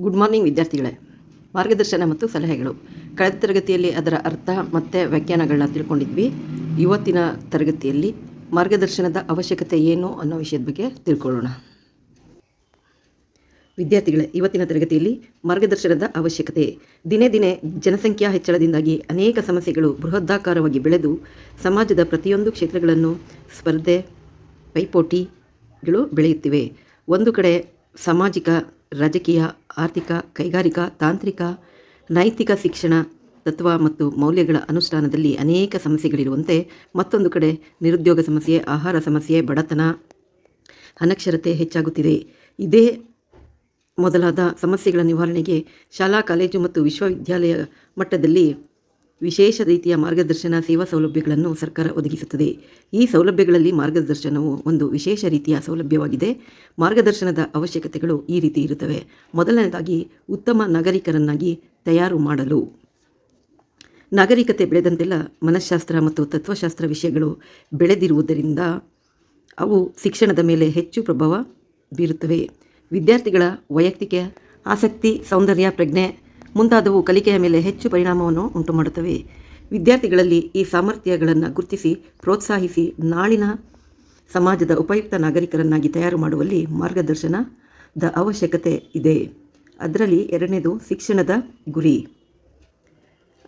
Good morning ವಿದ್ಯಾರ್ಥಿಗಳೇ. ಮಾರ್ಗದರ್ಶನ ಮತ್ತು ಸಲಹೆಗಳು. ಕಳೆದ ತರಗತಿಯಲ್ಲಿ ಅದರ ಅರ್ಥ ಮತ್ತು ವ್ಯಾಖ್ಯಾನಗಳನ್ನ ತಿಳ್ಕೊಂಡಿದ್ವಿ. ಇವತ್ತಿನ ತರಗತಿಯಲ್ಲಿ ಮಾರ್ಗದರ್ಶನದ ಅವಶ್ಯಕತೆ ಏನು ಅನ್ನೋ ವಿಷಯದ ಬಗ್ಗೆ ತಿಳ್ಕೊಳ್ಳೋಣ. ವಿದ್ಯಾರ್ಥಿಗಳೇ, ಇವತ್ತಿನ ತರಗತಿಯಲ್ಲಿ ಮಾರ್ಗದರ್ಶನದ ಅವಶ್ಯಕತೆ. ದಿನೇ ದಿನೇ ಜನಸಂಖ್ಯಾ ಹೆಚ್ಚಳದಿಂದಾಗಿ ಅನೇಕ ಸಮಸ್ಯೆಗಳು ಬೃಹದಾಕಾರವಾಗಿ ಬೆಳೆದು ಸಮಾಜದ ಪ್ರತಿಯೊಂದು ಕ್ಷೇತ್ರಗಳನ್ನು ಸ್ಪರ್ಧೆ, ಪೈಪೋಟಿಗಳು ಬೆಳೆಯುತ್ತಿವೆ. ಒಂದು ಕಡೆ ಸಾಮಾಜಿಕ ರಾಜಕೀಯ, ಆರ್ಥಿಕ, ಕೈಗಾರಿಕಾ, ತಾಂತ್ರಿಕ, ನೈತಿಕ ಶಿಕ್ಷಣ, ತತ್ವ ಮತ್ತು ಮೌಲ್ಯಗಳ ಅನುಷ್ಠಾನದಲ್ಲಿ ಅನೇಕ ಸಮಸ್ಯೆಗಳಿರುವಂತೆ ಮತ್ತೊಂದು ಕಡೆ ನಿರುದ್ಯೋಗ ಸಮಸ್ಯೆ, ಆಹಾರ ಸಮಸ್ಯೆ, ಬಡತನ, ಅನಕ್ಷರತೆ ಹೆಚ್ಚಾಗುತ್ತಿದೆ. ಇದೇ ಮೊದಲಾದ ಸಮಸ್ಯೆಗಳ ನಿವಾರಣೆಗೆ ಶಾಲಾ, ಕಾಲೇಜು ಮತ್ತು ವಿಶ್ವವಿದ್ಯಾಲಯ ಮಟ್ಟದಲ್ಲಿ ವಿಶೇಷ ರೀತಿಯ ಮಾರ್ಗದರ್ಶನ ಸೇವಾ ಸೌಲಭ್ಯಗಳನ್ನು ಸರ್ಕಾರ ಒದಗಿಸುತ್ತದೆ. ಈ ಸೌಲಭ್ಯಗಳಲ್ಲಿ ಮಾರ್ಗದರ್ಶನವು ಒಂದು ವಿಶೇಷ ರೀತಿಯ ಸೌಲಭ್ಯವಾಗಿದೆ. ಮಾರ್ಗದರ್ಶನದ ಅವಶ್ಯಕತೆಗಳು ಈ ರೀತಿ ಇರುತ್ತವೆ. ಮೊದಲನೇದಾಗಿ, ಉತ್ತಮ ನಾಗರಿಕರನ್ನಾಗಿ ತಯಾರು ಮಾಡಲು. ನಾಗರಿಕತೆ ಬೆಳೆದಂತೆಲ್ಲ ಮನಃಶಾಸ್ತ್ರ ಮತ್ತು ತತ್ವಶಾಸ್ತ್ರ ವಿಷಯಗಳು ಬೆಳೆದಿರುವುದರಿಂದ ಅವು ಶಿಕ್ಷಣದ ಮೇಲೆ ಹೆಚ್ಚು ಪ್ರಭಾವ ಬೀರುತ್ತವೆ. ವಿದ್ಯಾರ್ಥಿಗಳ ವೈಯಕ್ತಿಕ ಆಸಕ್ತಿ, ಸೌಂದರ್ಯ, ಪ್ರಜ್ಞೆ ಮುಂತಾದವು ಕಲಿಕೆಯ ಮೇಲೆ ಹೆಚ್ಚು ಪರಿಣಾಮವನ್ನು ಉಂಟುಮಾಡುತ್ತವೆ. ವಿದ್ಯಾರ್ಥಿಗಳಲ್ಲಿ ಈ ಸಾಮರ್ಥ್ಯಗಳನ್ನು ಗುರುತಿಸಿ ಪ್ರೋತ್ಸಾಹಿಸಿ ನಾಳಿನ ಸಮಾಜದ ಉಪಯುಕ್ತ ನಾಗರಿಕರನ್ನಾಗಿ ತಯಾರು ಮಾಡುವಲ್ಲಿ ಮಾರ್ಗದರ್ಶನದ ಅವಶ್ಯಕತೆ ಇದೆ. ಅದರಲ್ಲಿ ಎರಡನೇದು ಶಿಕ್ಷಣದ ಗುರಿ.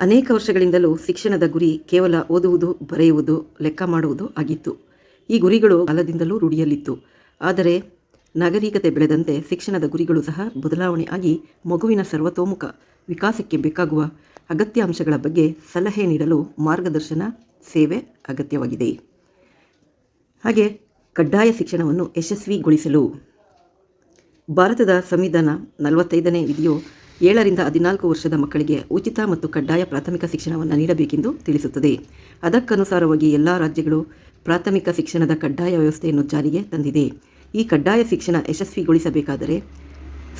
ಅನೇಕ ವರ್ಷಗಳಿಂದಲೂ ಶಿಕ್ಷಣದ ಗುರಿ ಕೇವಲ ಓದುವುದು, ಬರೆಯುವುದು, ಲೆಕ್ಕ ಮಾಡುವುದು ಆಗಿತ್ತು. ಈ ಗುರಿಗಳು ಕಾಲದಿಂದಲೂ ರೂಢಿಯಲ್ಲಿತ್ತು. ಆದರೆ ನಾಗರಿಕತೆ ಬೆಳೆದಂತೆ ಶಿಕ್ಷಣದ ಗುರಿಗಳು ಸಹ ಬದಲಾವಣೆ ಆಗಿ ಮಗುವಿನ ಸರ್ವತೋಮುಖ ವಿಕಾಸಕ್ಕೆ ಬೇಕಾಗುವ ಅಗತ್ಯ ಅಂಶಗಳ ಬಗ್ಗೆ ಸಲಹೆ ನೀಡಲು ಮಾರ್ಗದರ್ಶನ, ಸೇವೆ ಅಗತ್ಯವಾಗಿದೆ. ಹಾಗೆ ಕಡ್ಡಾಯ ಶಿಕ್ಷಣವನ್ನು ಯಶಸ್ವಿಗೊಳಿಸಲು. ಭಾರತದ ಸಂವಿಧಾನ ನಲವತ್ತೈದನೇ ವಿಧಿಯು ಏಳರಿಂದ ಹದಿನಾಲ್ಕು ವರ್ಷದ ಮಕ್ಕಳಿಗೆ ಉಚಿತ ಮತ್ತು ಕಡ್ಡಾಯ ಪ್ರಾಥಮಿಕ ಶಿಕ್ಷಣವನ್ನು ನೀಡಬೇಕೆಂದು ತಿಳಿಸುತ್ತದೆ. ಅದಕ್ಕನುಸಾರವಾಗಿ ಎಲ್ಲ ರಾಜ್ಯಗಳು ಪ್ರಾಥಮಿಕ ಶಿಕ್ಷಣದ ಕಡ್ಡಾಯ ವ್ಯವಸ್ಥೆಯನ್ನು ಜಾರಿಗೆ ತಂದಿದೆ. ಈ ಕಡ್ಡಾಯ ಶಿಕ್ಷಣ ಯಶಸ್ವಿಗೊಳಿಸಬೇಕಾದರೆ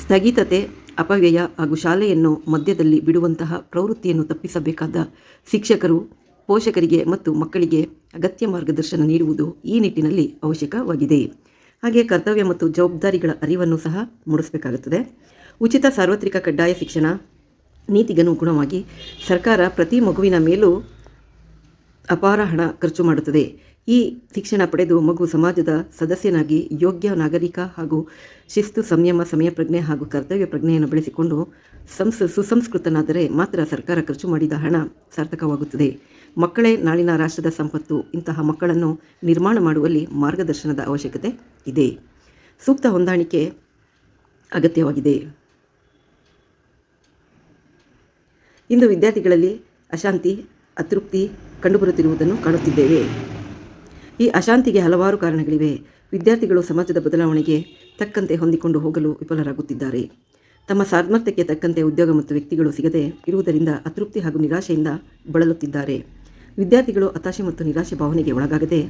ಸ್ಥಗಿತತೆ ಅಪವ್ಯಯ ಹಾಗೂ ಶಾಲೆಯನ್ನು ಮಧ್ಯದಲ್ಲಿ ಬಿಡುವಂತಹ ಪ್ರವೃತ್ತಿಯನ್ನು ತಪ್ಪಿಸಬೇಕಾದ ಶಿಕ್ಷಕರು, ಪೋಷಕರಿಗೆ ಮತ್ತು ಮಕ್ಕಳಿಗೆ ಅಗತ್ಯ ಮಾರ್ಗದರ್ಶನ ನೀಡುವುದು ಈ ನಿಟ್ಟಿನಲ್ಲಿ ಅವಶ್ಯಕವಾಗಿದೆ. ಹಾಗೆ ಕರ್ತವ್ಯ ಮತ್ತು ಜವಾಬ್ದಾರಿಗಳ ಅರಿವನ್ನು ಸಹ ಮೂಡಿಸಬೇಕಾಗುತ್ತದೆ. ಉಚಿತ ಸಾರ್ವತ್ರಿಕ ಕಡ್ಡಾಯ ಶಿಕ್ಷಣ ನೀತಿಗನುಗುಣವಾಗಿ ಸರ್ಕಾರ ಪ್ರತಿ ಮಗುವಿನ ಮೇಲೂ ಅಪಾರ ಹಣ ಖರ್ಚು ಮಾಡುತ್ತದೆ. ಈ ಶಿಕ್ಷಣ ಪಡೆದು ಮಗು ಸಮಾಜದ ಸದಸ್ಯನಾಗಿ ಯೋಗ್ಯ ನಾಗರಿಕ ಹಾಗೂ ಶಿಸ್ತು, ಸಂಯಮ ಸಮಯ ಪ್ರಜ್ಞೆ ಹಾಗೂ ಕರ್ತವ್ಯ ಪ್ರಜ್ಞೆಯನ್ನು ಬೆಳೆಸಿಕೊಂಡು ಸಂಸ್, ಸುಸಂಸ್ಕೃತನಾದರೆ ಮಾತ್ರ ಸರ್ಕಾರ ಖರ್ಚು ಮಾಡಿದ ಹಣ ಸಾರ್ಥಕವಾಗುತ್ತದೆ. ಮಕ್ಕಳೇ ನಾಳಿನ ರಾಷ್ಟ್ರದ ಸಂಪತ್ತು. ಇಂತಹ ಮಕ್ಕಳನ್ನು ನಿರ್ಮಾಣ ಮಾಡುವಲ್ಲಿ ಮಾರ್ಗದರ್ಶನದ ಅವಶ್ಯಕತೆ ಇದೆ. ಸೂಕ್ತ ಹೊಂದಾಣಿಕೆ ಅಗತ್ಯವಾಗಿದೆ. ಇಂದು ವಿದ್ಯಾರ್ಥಿಗಳಲ್ಲಿ ಅಶಾಂತಿ, ಅತೃಪ್ತಿ ಕಂಡುಬರುತ್ತಿರುವುದನ್ನು ಕಾಣುತ್ತಿದ್ದೇವೆ. ಈ ಅಶಾಂತಿಗೆ ಹಲವಾರು ಕಾರಣಗಳಿವೆ. ವಿದ್ಯಾರ್ಥಿಗಳು ಸಮಾಜದ ಬದಲಾವಣೆಗೆ ತಕ್ಕಂತೆ ಹೊಂದಿಕೊಂಡು ಹೋಗಲು ವಿಫಲರಾಗುತ್ತಿದ್ದಾರೆ. ತಮ್ಮ ಸಾಮರ್ಥ್ಯಕ್ಕೆ ತಕ್ಕಂತೆ ಉದ್ಯೋಗ ಮತ್ತು ವ್ಯಕ್ತಿಗಳು ಸಿಗದೆ ಇರುವುದರಿಂದ ಅತೃಪ್ತಿ ಹಾಗೂ ನಿರಾಶೆಯಿಂದ ಬಳಲುತ್ತಿದ್ದಾರೆ. ವಿದ್ಯಾರ್ಥಿಗಳು ಹತಾಶೆ ಮತ್ತು ನಿರಾಶೆ ಭಾವನೆಗೆ ಒಳಗಾಗದೆ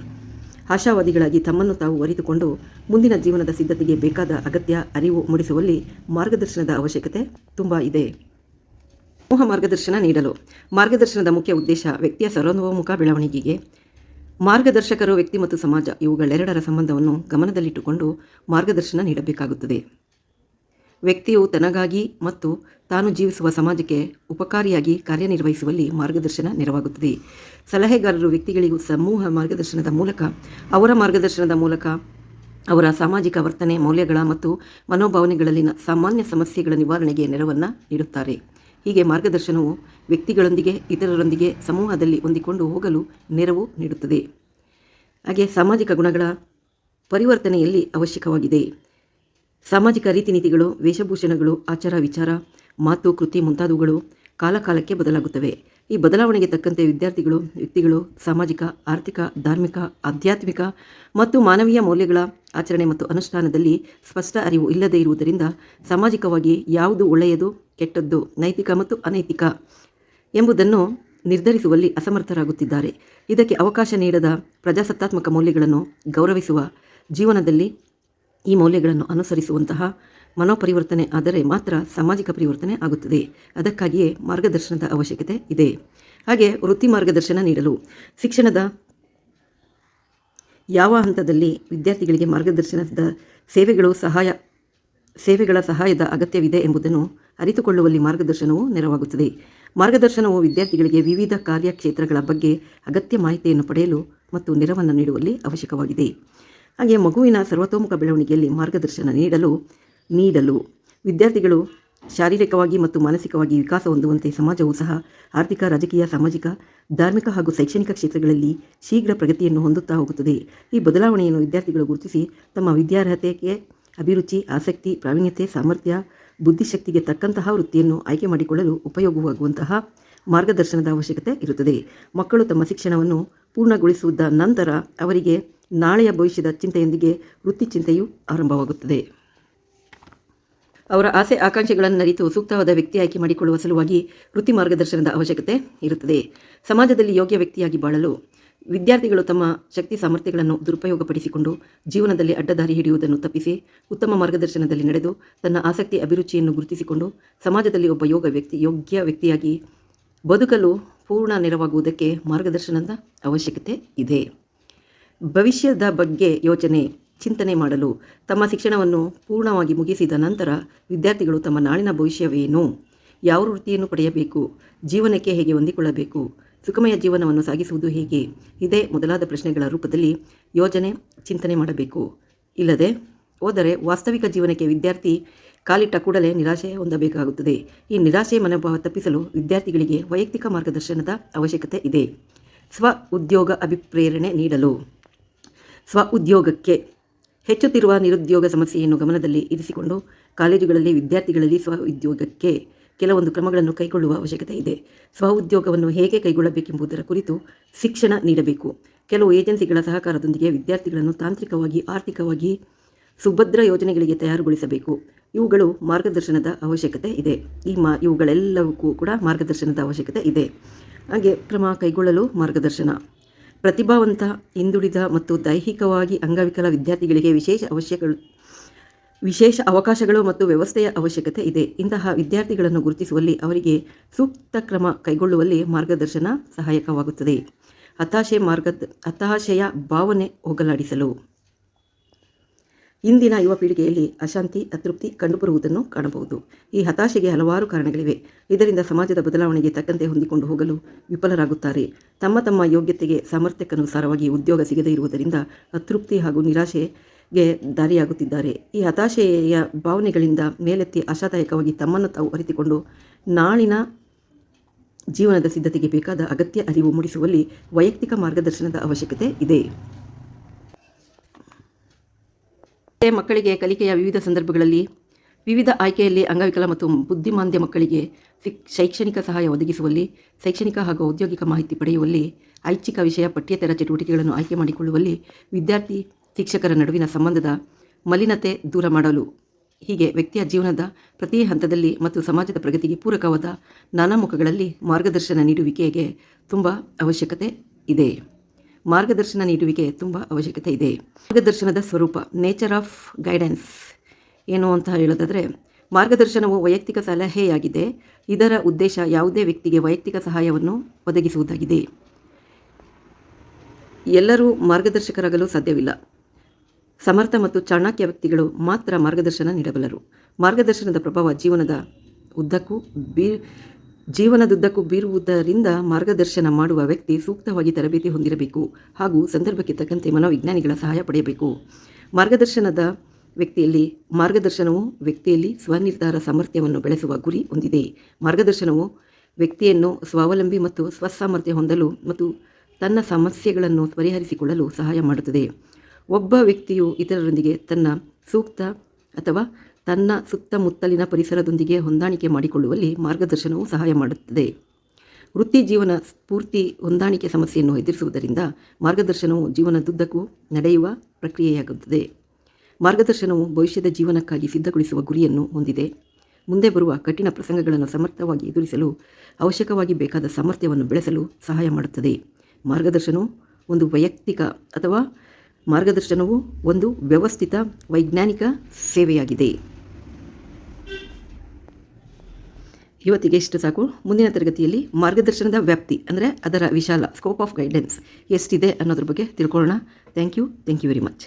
ಆಶಾವಾದಿಗಳಾಗಿ ತಮ್ಮನ್ನು ತಾವು ಅರಿತುಕೊಂಡು ಮುಂದಿನ ಜೀವನದ ಸಿದ್ಧತೆಗೆ ಬೇಕಾದ ಅಗತ್ಯ ಅರಿವು ಮೂಡಿಸುವಲ್ಲಿ ಮಾರ್ಗದರ್ಶನದ ಅವಶ್ಯಕತೆ ತುಂಬ ಇದೆ. ಸಮೂಹ ಮಾರ್ಗದರ್ಶನ ನೀಡಲು ಮಾರ್ಗದರ್ಶನದ ಮುಖ್ಯ ಉದ್ದೇಶ ವ್ಯಕ್ತಿಯ ಸರ್ವೋನ್ಮುಖ ಬೆಳವಣಿಗೆಗೆ ಮಾರ್ಗದರ್ಶಕರು, ವ್ಯಕ್ತಿ ಮತ್ತು ಸಮಾಜ ಇವುಗಳೆರಡರ ಸಂಬಂಧವನ್ನು ಗಮನದಲ್ಲಿಟ್ಟುಕೊಂಡು ಮಾರ್ಗದರ್ಶನ ನೀಡಬೇಕಾಗುತ್ತದೆ. ವ್ಯಕ್ತಿಯು ತನಗಾಗಿ ಮತ್ತು ತಾನು ಜೀವಿಸುವ ಸಮಾಜಕ್ಕೆ ಉಪಕಾರಿಯಾಗಿ ಕಾರ್ಯನಿರ್ವಹಿಸುವಲ್ಲಿ ಮಾರ್ಗದರ್ಶನ ನೆರವಾಗುತ್ತದೆ. ಸಲಹೆಗಾರರು ವ್ಯಕ್ತಿಗಳಿಗೂ ಸಮೂಹ ಮಾರ್ಗದರ್ಶನದ ಮೂಲಕ, ಅವರ ಮಾರ್ಗದರ್ಶನದ ಮೂಲಕ ಅವರ ಸಾಮಾಜಿಕ ವರ್ತನೆ, ಮೌಲ್ಯಗಳ ಮತ್ತು ಮನೋಭಾವನೆಗಳಲ್ಲಿನ ಸಾಮಾನ್ಯ ಸಮಸ್ಯೆಗಳ ನಿವಾರಣೆಗೆ ನೆರವನ್ನು ನೀಡುತ್ತಾರೆ. ಹೀಗೆ ಮಾರ್ಗದರ್ಶನವು ವ್ಯಕ್ತಿಗಳೊಂದಿಗೆ, ಇತರರೊಂದಿಗೆ ಸಮೂಹದಲ್ಲಿ ಹೊಂದಿಕೊಂಡು ಹೋಗಲು ನೆರವು ನೀಡುತ್ತದೆ. ಹಾಗೆ ಸಾಮಾಜಿಕ ಗುಣಗಳ ಪರಿವರ್ತನೆಯಲ್ಲಿ ಅವಶ್ಯಕವಾಗಿದೆ. ಸಾಮಾಜಿಕ ರೀತಿನೀತಿಗಳು, ವೇಷಭೂಷಣಗಳು, ಆಚಾರ ವಿಚಾರ, ಮಾತು, ಕೃತಿ ಮುಂತಾದವುಗಳು ಕಾಲಕಾಲಕ್ಕೆ ಬದಲಾಗುತ್ತವೆ. ಈ ಬದಲಾವಣೆಗೆ ತಕ್ಕಂತೆ ವಿದ್ಯಾರ್ಥಿಗಳು, ವ್ಯಕ್ತಿಗಳು, ಸಾಮಾಜಿಕ, ಆರ್ಥಿಕ, ಧಾರ್ಮಿಕ, ಆಧ್ಯಾತ್ಮಿಕ ಮತ್ತು ಮಾನವೀಯ ಮೌಲ್ಯಗಳ ಆಚರಣೆ ಮತ್ತು ಅನುಷ್ಠಾನದಲ್ಲಿ ಸ್ಪಷ್ಟ ಅರಿವು ಇಲ್ಲದೇ ಇರುವುದರಿಂದ ಸಾಮಾಜಿಕವಾಗಿ ಯಾವುದು ಒಳ್ಳೆಯದು, ಕೆಟ್ಟದ್ದು, ನೈತಿಕ ಮತ್ತು ಅನೈತಿಕ ಎಂಬುದನ್ನು ನಿರ್ಧರಿಸುವಲ್ಲಿ ಅಸಮರ್ಥರಾಗುತ್ತಿದ್ದಾರೆ. ಇದಕ್ಕೆ ಅವಕಾಶ ನೀಡದ ಪ್ರಜಾಸತ್ತಾತ್ಮಕ ಮೌಲ್ಯಗಳನ್ನು ಗೌರವಿಸುವ ಜೀವನದಲ್ಲಿ ಈ ಮೌಲ್ಯಗಳನ್ನು ಅನುಸರಿಸುವಂತಹ ಮನೋಪರಿವರ್ತನೆ ಆದರೆ ಮಾತ್ರ ಸಾಮಾಜಿಕ ಪರಿವರ್ತನೆ ಆಗುತ್ತದೆ. ಅದಕ್ಕಾಗಿಯೇ ಮಾರ್ಗದರ್ಶನದ ಅವಶ್ಯಕತೆ ಇದೆ. ಹಾಗೆ ವೃತ್ತಿ ಮಾರ್ಗದರ್ಶನ ನೀಡಲು ಶಿಕ್ಷಣದ ಯಾವ ಹಂತದಲ್ಲಿ ವಿದ್ಯಾರ್ಥಿಗಳಿಗೆ ಮಾರ್ಗದರ್ಶನದ ಸೇವೆಗಳು ಸಹಾಯ, ಸೇವೆಗಳ ಸಹಾಯದ ಅಗತ್ಯವಿದೆ ಎಂಬುದನ್ನು ಅರಿತುಕೊಳ್ಳುವಲ್ಲಿ ಮಾರ್ಗದರ್ಶನವು ನೆರವಾಗುತ್ತದೆ. ಮಾರ್ಗದರ್ಶನವು ವಿದ್ಯಾರ್ಥಿಗಳಿಗೆ ವಿವಿಧ ಕಾರ್ಯಕ್ಷೇತ್ರಗಳ ಬಗ್ಗೆ ಅಗತ್ಯ ಮಾಹಿತಿಯನ್ನು ಪಡೆಯಲು ಮತ್ತು ನೆರವನ್ನು ನೀಡುವಲ್ಲಿ ಅವಶ್ಯಕವಾಗಿದೆ. ಹಾಗೆ ಮಗುವಿನ ಸರ್ವತೋಮುಖ ಬೆಳವಣಿಗೆಯಲ್ಲಿ ಮಾರ್ಗದರ್ಶನ ನೀಡಲು ನೀಡಲು. ವಿದ್ಯಾರ್ಥಿಗಳು ಶಾರೀರಿಕವಾಗಿ ಮತ್ತು ಮಾನಸಿಕವಾಗಿ ವಿಕಾಸ ಹೊಂದುವಂತೆ ಸಮಾಜವು ಸಹ ಆರ್ಥಿಕ, ರಾಜಕೀಯ, ಸಾಮಾಜಿಕ, ಧಾರ್ಮಿಕ ಹಾಗೂ ಶೈಕ್ಷಣಿಕ ಕ್ಷೇತ್ರಗಳಲ್ಲಿ ಶೀಘ್ರ ಪ್ರಗತಿಯನ್ನು ಹೊಂದುತ್ತಾ ಹೋಗುತ್ತದೆ. ಈ ಬದಲಾವಣೆಯನ್ನು ವಿದ್ಯಾರ್ಥಿಗಳು ಗುರುತಿಸಿ ತಮ್ಮ ವಿದ್ಯಾರ್ಹತೆಗೆ ಅಭಿರುಚಿ, ಆಸಕ್ತಿ, ಪ್ರಾವೀಣ್ಯತೆ, ಸಾಮರ್ಥ್ಯ, ಬುದ್ಧಿಶಕ್ತಿಗೆ ತಕ್ಕಂತಹ ವೃತ್ತಿಯನ್ನು ಆಯ್ಕೆ ಮಾಡಿಕೊಳ್ಳಲು ಉಪಯೋಗವಾಗುವಂತಹ ಮಾರ್ಗದರ್ಶನದ ಅವಶ್ಯಕತೆ ಇರುತ್ತದೆ. ಮಕ್ಕಳು ತಮ್ಮ ಶಿಕ್ಷಣವನ್ನು ಪೂರ್ಣಗೊಳಿಸುವುದ ನಂತರ ಅವರಿಗೆ ನಾಳೆಯ ಭವಿಷ್ಯದ ಚಿಂತೆಯೊಂದಿಗೆ ವೃತ್ತಿ ಚಿಂತೆಯು ಆರಂಭವಾಗುತ್ತದೆ. ಅವರ ಆಸೆ ಆಕಾಂಕ್ಷೆಗಳನ್ನು ಅರಿತು ಸೂಕ್ತವಾದ ವ್ಯಕ್ತಿ ಆಯ್ಕೆ ಮಾಡಿಕೊಳ್ಳುವ ಸಲುವಾಗಿ ವೃತ್ತಿ ಮಾರ್ಗದರ್ಶನದ ಅವಶ್ಯಕತೆ ಇರುತ್ತದೆ. ಸಮಾಜದಲ್ಲಿ ಯೋಗ್ಯ ವ್ಯಕ್ತಿಯಾಗಿ ಬಾಳಲು ವಿದ್ಯಾರ್ಥಿಗಳು ತಮ್ಮ ಶಕ್ತಿ ಸಾಮರ್ಥ್ಯಗಳನ್ನು ದುರುಪಯೋಗಪಡಿಸಿಕೊಂಡು ಜೀವನದಲ್ಲಿ ಅಡ್ಡದಾರಿ ಹಿಡಿಯುವುದನ್ನು ತಪ್ಪಿಸಿ ಉತ್ತಮ ಮಾರ್ಗದರ್ಶನದಲ್ಲಿ ನಡೆದು ತನ್ನ ಆಸಕ್ತಿ, ಅಭಿರುಚಿಯನ್ನು ಗುರುತಿಸಿಕೊಂಡು ಸಮಾಜದಲ್ಲಿ ಒಬ್ಬ ಯೋಗ ವ್ಯಕ್ತಿ, ಯೋಗ್ಯ ವ್ಯಕ್ತಿಯಾಗಿ ಬದುಕಲು ಪೂರ್ಣ ನೆರವಾಗುವುದಕ್ಕೆ ಮಾರ್ಗದರ್ಶನದ ಅವಶ್ಯಕತೆ ಇದೆ. ಭವಿಷ್ಯದ ಬಗ್ಗೆ ಯೋಚನೆ ಚಿಂತನೆ ಮಾಡಲು ತಮ್ಮ ಶಿಕ್ಷಣವನ್ನು ಪೂರ್ಣವಾಗಿ ಮುಗಿಸಿದ ನಂತರ ವಿದ್ಯಾರ್ಥಿಗಳು ತಮ್ಮ ನಾಳಿನ ಭವಿಷ್ಯವೇನು? ಯಾವ ವೃತ್ತಿಯನ್ನು ಪಡೆಯಬೇಕು? ಜೀವನಕ್ಕೆ ಹೇಗೆ ಹೊಂದಿಕೊಳ್ಳಬೇಕು? ಸುಖಮಯ ಜೀವನವನ್ನು ಸಾಗಿಸುವುದು ಹೇಗೆ? ಇದೇ ಮೊದಲಾದ ಪ್ರಶ್ನೆಗಳ ರೂಪದಲ್ಲಿ ಯೋಜನೆ, ಚಿಂತನೆ ಮಾಡಬೇಕು. ಇಲ್ಲದೆ ಹೋದರೆ ವಾಸ್ತವಿಕ ಜೀವನಕ್ಕೆ ವಿದ್ಯಾರ್ಥಿ ಕಾಲಿಟ್ಟ ಕೂಡಲೇ ನಿರಾಶೆ ಹೊಂದಬೇಕಾಗುತ್ತದೆ. ಈ ನಿರಾಶೆ ಮನೋಭಾವ ತಪ್ಪಿಸಲು ವಿದ್ಯಾರ್ಥಿಗಳಿಗೆ ವೈಯಕ್ತಿಕ ಮಾರ್ಗದರ್ಶನದ ಅವಶ್ಯಕತೆ ಇದೆ. ಸ್ವ ಉದ್ಯೋಗ ಅಭಿಪ್ರೇರಣೆ ನೀಡಲು. ಸ್ವ ಉದ್ಯೋಗಕ್ಕೆ ಹೆಚ್ಚುತ್ತಿರುವ ನಿರುದ್ಯೋಗ ಸಮಸ್ಯೆಯನ್ನು ಗಮನದಲ್ಲಿ ಇರಿಸಿಕೊಂಡು ಕಾಲೇಜುಗಳಲ್ಲಿ ವಿದ್ಯಾರ್ಥಿಗಳಲ್ಲಿ ಸ್ವ ಉದ್ಯೋಗಕ್ಕೆ ಕೆಲವೊಂದು ಕ್ರಮಗಳನ್ನು ಕೈಗೊಳ್ಳುವ ಅವಶ್ಯಕತೆ ಇದೆ. ಸ್ವ ಉದ್ಯೋಗವನ್ನು ಹೇಗೆ ಕೈಗೊಳ್ಳಬೇಕೆಂಬುದರ ಕುರಿತು ಶಿಕ್ಷಣ ನೀಡಬೇಕು. ಕೆಲವು ಏಜೆನ್ಸಿಗಳ ಸಹಕಾರದೊಂದಿಗೆ ವಿದ್ಯಾರ್ಥಿಗಳನ್ನು ತಾಂತ್ರಿಕವಾಗಿ, ಆರ್ಥಿಕವಾಗಿ ಸುಭದ್ರ ಯೋಜನೆಗಳಿಗೆ ತಯಾರುಗೊಳಿಸಬೇಕು. ಇವುಗಳು ಮಾರ್ಗದರ್ಶನದ ಅವಶ್ಯಕತೆ ಇದೆ. ಈ ಮಾ, ಇವುಗಳೆಲ್ಲವಕ್ಕೂ ಕೂಡ ಮಾರ್ಗದರ್ಶನದ ಅವಶ್ಯಕತೆ ಇದೆ. ಹಾಗೆ ಕ್ರಮ ಕೈಗೊಳ್ಳಲು ಮಾರ್ಗದರ್ಶನ. ಪ್ರತಿಭಾವಂತ, ಹಿಂದುಳಿದ ಮತ್ತು ದೈಹಿಕವಾಗಿ ಅಂಗವಿಕಲ ವಿದ್ಯಾರ್ಥಿಗಳಿಗೆ ವಿಶೇಷ ಅವಶ್ಯಕಗಳು, ವಿಶೇಷ ಅವಕಾಶಗಳು ಮತ್ತು ವ್ಯವಸ್ಥೆಯ ಅವಶ್ಯಕತೆ ಇದೆ. ಇಂತಹ ವಿದ್ಯಾರ್ಥಿಗಳನ್ನು ಗುರುತಿಸುವಲ್ಲಿ ಅವರಿಗೆ ಸೂಕ್ತ ಕ್ರಮ ಕೈಗೊಳ್ಳುವಲ್ಲಿ ಮಾರ್ಗದರ್ಶನ ಸಹಾಯಕವಾಗುತ್ತದೆ. ಹತಾಶೆ ಮಾರ್ಗದ, ಹತಾಶೆಯ ಭಾವನೆ ಹೋಗಲಾಡಿಸಲು. ಇಂದಿನ ಯುವ ಪೀಳಿಗೆಯಲ್ಲಿ ಅಶಾಂತಿ, ಅತೃಪ್ತಿ ಕಂಡುಬರುವುದನ್ನು ಕಾಣಬಹುದು. ಈ ಹತಾಶೆಗೆ ಹಲವಾರು ಕಾರಣಗಳಿವೆ. ಇದರಿಂದ ಸಮಾಜದ ಬದಲಾವಣೆಗೆ ತಕ್ಕಂತೆ ಹೊಂದಿಕೊಂಡು ಹೋಗಲು ವಿಫಲರಾಗುತ್ತಾರೆ. ತಮ್ಮ ತಮ್ಮ ಯೋಗ್ಯತೆಗೆ, ಸಾಮರ್ಥ್ಯಕ್ಕನುಸಾರವಾಗಿ ಉದ್ಯೋಗ ಸಿಗದೇ ಇರುವುದರಿಂದ ಅತೃಪ್ತಿ ಹಾಗೂ ನಿರಾಶೆಗೆ ದಾರಿಯಾಗುತ್ತಿದ್ದಾರೆ. ಈ ಹತಾಶೆಯ ಭಾವನೆಗಳಿಂದ ಮೇಲೆತ್ತಿ ಆಶಾದಾಯಕವಾಗಿ ತಮ್ಮನ್ನು ತಾವು ಅರಿತುಕೊಂಡು ನಾಳಿನ ಜೀವನದ ಸಿದ್ಧತೆಗೆ ಬೇಕಾದ ಅಗತ್ಯ ಅರಿವು ಮೂಡಿಸುವಲ್ಲಿ ವೈಯಕ್ತಿಕ ಮಾರ್ಗದರ್ಶನದ ಅವಶ್ಯಕತೆ ಇದೆ. ಮಕ್ಕಳಿಗೆ ಕಲಿಕೆಯ ವಿವಿಧ ಸಂದರ್ಭಗಳಲ್ಲಿ ವಿವಿಧ ಆಯ್ಕೆಯಲ್ಲಿ ಅಂಗವಿಕಲ ಮತ್ತು ಬುದ್ಧಿಮಾಂದ್ಯ ಮಕ್ಕಳಿಗೆ ಶಿಕ್ ಶೈಕ್ಷಣಿಕ ಸಹಾಯ ಒದಗಿಸುವಲ್ಲಿ, ಶೈಕ್ಷಣಿಕ ಹಾಗೂ ಔದ್ಯೋಗಿಕ ಮಾಹಿತಿ ಪಡೆಯುವಲ್ಲಿ, ಐಚ್ಛಿಕ ವಿಷಯ ಪಠ್ಯೇತರ ಚಟುವಟಿಕೆಗಳನ್ನು ಆಯ್ಕೆ ಮಾಡಿಕೊಳ್ಳುವಲ್ಲಿ ವಿದ್ಯಾರ್ಥಿ, ಶಿಕ್ಷಕರ ನಡುವಿನ ಸಂಬಂಧದ ಮಲಿನತೆ ದೂರ ಮಾಡಲು, ಹೀಗೆ ವ್ಯಕ್ತಿಯ ಜೀವನದ ಪ್ರತಿ ಹಂತದಲ್ಲಿ ಮತ್ತು ಸಮಾಜದ ಪ್ರಗತಿಗೆ ಪೂರಕವಾದ ನಾನಾ ಮುಖಗಳಲ್ಲಿ ಮಾರ್ಗದರ್ಶನ ನೀಡುವಿಕೆಗೆ ತುಂಬ ಅವಶ್ಯಕತೆ ಇದೆ. ಮಾರ್ಗದರ್ಶನ ನೀಡುವಿಕೆ ತುಂಬ ಅವಶ್ಯಕತೆ ಇದೆ. ಮಾರ್ಗದರ್ಶನದ ಸ್ವರೂಪ ನೇಚರ್ ಆಫ್ ಗೈಡೆನ್ಸ್ ಏನು ಅಂತ ಹೇಳೋದಾದರೆ, ಮಾರ್ಗದರ್ಶನವು ವೈಯಕ್ತಿಕ ಸಲಹೆಯಾಗಿದೆ. ಇದರ ಉದ್ದೇಶ ಯಾವುದೇ ವ್ಯಕ್ತಿಗೆ ವೈಯಕ್ತಿಕ ಸಹಾಯವನ್ನು ಒದಗಿಸುವುದಾಗಿದೆ. ಎಲ್ಲರೂ ಮಾರ್ಗದರ್ಶಕರಾಗಲು ಸಾಧ್ಯವಿಲ್ಲ. ಸಮರ್ಥ ಮತ್ತು ಚಾಣಕ್ಯ ವ್ಯಕ್ತಿಗಳು ಮಾತ್ರ ಮಾರ್ಗದರ್ಶನ ನೀಡಬಲ್ಲರು. ಮಾರ್ಗದರ್ಶನದ ಪ್ರಭಾವ ಜೀವನದ ಉದ್ದಕ್ಕೂ ಬೀ ಜೀವನದುದ್ದಕ್ಕೂ ಬೀರುವುದರಿಂದ ಮಾರ್ಗದರ್ಶನ ಮಾಡುವ ವ್ಯಕ್ತಿ ಸೂಕ್ತವಾಗಿ ತರಬೇತಿ ಹೊಂದಿರಬೇಕು ಹಾಗೂ ಸಂದರ್ಭಕ್ಕೆ ತಕ್ಕಂತೆ ಮನೋವಿಜ್ಞಾನಿಗಳ ಸಹಾಯ ಪಡೆಯಬೇಕು. ಮಾರ್ಗದರ್ಶನದ ವ್ಯಕ್ತಿಯಲ್ಲಿ, ಮಾರ್ಗದರ್ಶನವು ವ್ಯಕ್ತಿಯಲ್ಲಿ ಸ್ವನಿರ್ಧಾರ ಸಾಮರ್ಥ್ಯವನ್ನು ಬೆಳೆಸುವ ಗುರಿ ಹೊಂದಿದೆ. ಮಾರ್ಗದರ್ಶನವು ವ್ಯಕ್ತಿಯನ್ನು ಸ್ವಾವಲಂಬಿ ಮತ್ತು ಸ್ವಸಾಮರ್ಥ್ಯ ಹೊಂದಲು ಮತ್ತು ತನ್ನ ಸಮಸ್ಯೆಗಳನ್ನು ಪರಿಹರಿಸಿಕೊಳ್ಳಲು ಸಹಾಯ ಮಾಡುತ್ತದೆ. ಒಬ್ಬ ವ್ಯಕ್ತಿಯು ಇತರರೊಂದಿಗೆ ತನ್ನ ಸೂಕ್ತ ಅಥವಾ ತನ್ನ ಸುತ್ತಮುತ್ತಲಿನ ಪರಿಸರದೊಂದಿಗೆ ಹೊಂದಾಣಿಕೆ ಮಾಡಿಕೊಳ್ಳುವಲ್ಲಿ ಮಾರ್ಗದರ್ಶನವು ಸಹಾಯ ಮಾಡುತ್ತದೆ. ವೃತ್ತಿ ಜೀವನ ಸ್ಫೂರ್ತಿ ಹೊಂದಾಣಿಕೆ ಸಮಸ್ಯೆಯನ್ನು ಎದುರಿಸುವುದರಿಂದ ಮಾರ್ಗದರ್ಶನವು ಜೀವನದುದ್ದಕ್ಕೂ ನಡೆಯುವ ಪ್ರಕ್ರಿಯೆಯಾಗುತ್ತದೆ. ಮಾರ್ಗದರ್ಶನವು ಭವಿಷ್ಯದ ಜೀವನಕ್ಕಾಗಿ ಸಿದ್ಧಗೊಳಿಸುವ ಗುರಿಯನ್ನು ಹೊಂದಿದೆ. ಮುಂದೆ ಬರುವ ಕಠಿಣ ಪ್ರಸಂಗಗಳನ್ನು ಸಮರ್ಥವಾಗಿ ಎದುರಿಸಲು, ಅವಶ್ಯಕವಾಗಿ ಬೇಕಾದ ಸಾಮರ್ಥ್ಯವನ್ನು ಬೆಳೆಸಲು ಸಹಾಯ ಮಾಡುತ್ತದೆ. ಮಾರ್ಗದರ್ಶನವು ಒಂದು ವೈಯಕ್ತಿಕ ಅಥವಾ ಮಾರ್ಗದರ್ಶನವು ಒಂದು ವ್ಯವಸ್ಥಿತ, ವೈಜ್ಞಾನಿಕ ಸೇವೆಯಾಗಿದೆ. ಇವತ್ತಿಗೆ ಇಷ್ಟು ಸಾಕು? ಮುಂದಿನ ತರಗತಿಯಲ್ಲಿ ಮಾರ್ಗದರ್ಶನದ ವ್ಯಾಪ್ತಿ, ಅಂದರೆ ಅದರ ವಿಶಾಲ ಸ್ಕೋಪ್ ಆಫ್ ಗೈಡೆನ್ಸ್ ಎಷ್ಟಿದೆ ಅನ್ನೋದ್ರ ಬಗ್ಗೆ ತಿಳ್ಕೊಳ್ಳೋಣ. Thank you thank you very much